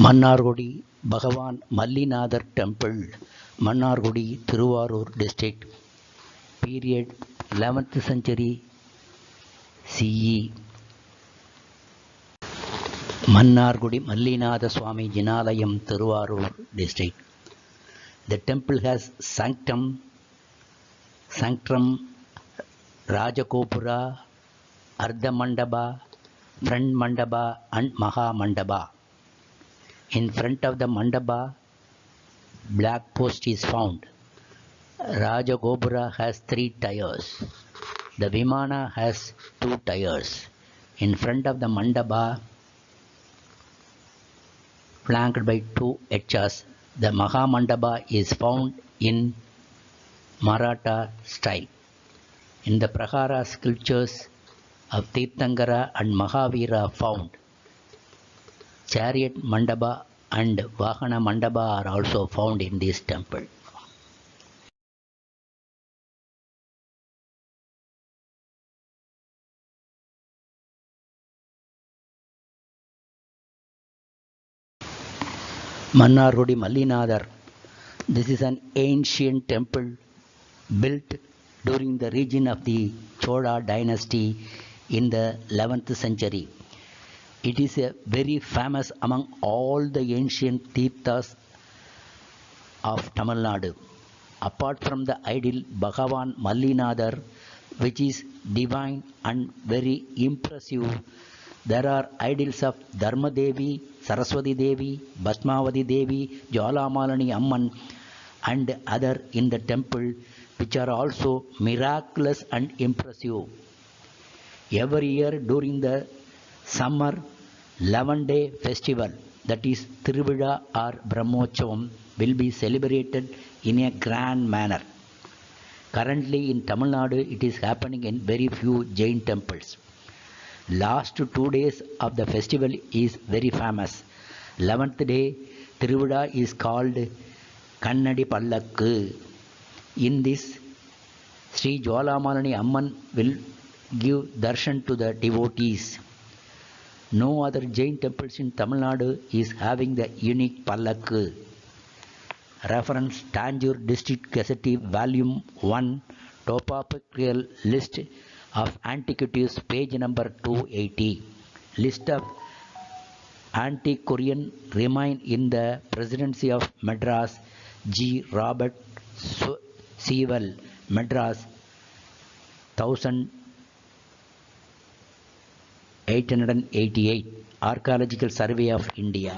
Mannargudi Bhagavan Mallinathar temple Mannargudi Thiruvarur district period eleventh century CE Mannargudi Mallinatha Swami Jinalayam Thiruvarur district. The temple has sanctum sanctum rajagopura ardha mandapa front mandapa and maha mandapa In front of the Mandaba, black post is found. Rajagopura has three tires. The Vimana has two tires. In front of the Mandaba, flanked by two etchas, the Mahamandaba is found in Maratha style. In the Prahara sculptures of Tirthangara and Mahavira found. Chariot Mandaba and Vahana Mandaba are also found in this temple. Mannargudi Mallinadar. This is an ancient temple built during the region of the Chola dynasty in the 11th century. It is a very famous among all the ancient Tirthas of Tamil Nadu. Apart from the idol Bhagavan Mallinadar, which is divine and very impressive, there are idols of Dharma Devi, Saraswati Devi, Bhasmavati Devi, Jwalamalani Amman, and other in the temple, which are also miraculous and impressive. Every year during the summer 11 day festival, that is Tiruvida or Brahmochavam, will be celebrated in a grand manner. Currently in Tamil Nadu, it is happening in very few Jain temples. Last two days of the festival is very famous. 11th day, Tiruvida is called Kannadi Pallakku. In this, Sri Jwalamalani Amman will give darshan to the devotees. No other Jain temples in Tamil Nadu is having the unique Pallakku. Reference Tanjore District Gazette Volume 1 Topographical List of Antiquities page number 280. List of antiquarian remain in the Presidency of Madras G. Robert Sewell Madras eight hundred and eighty eight archaeological survey of India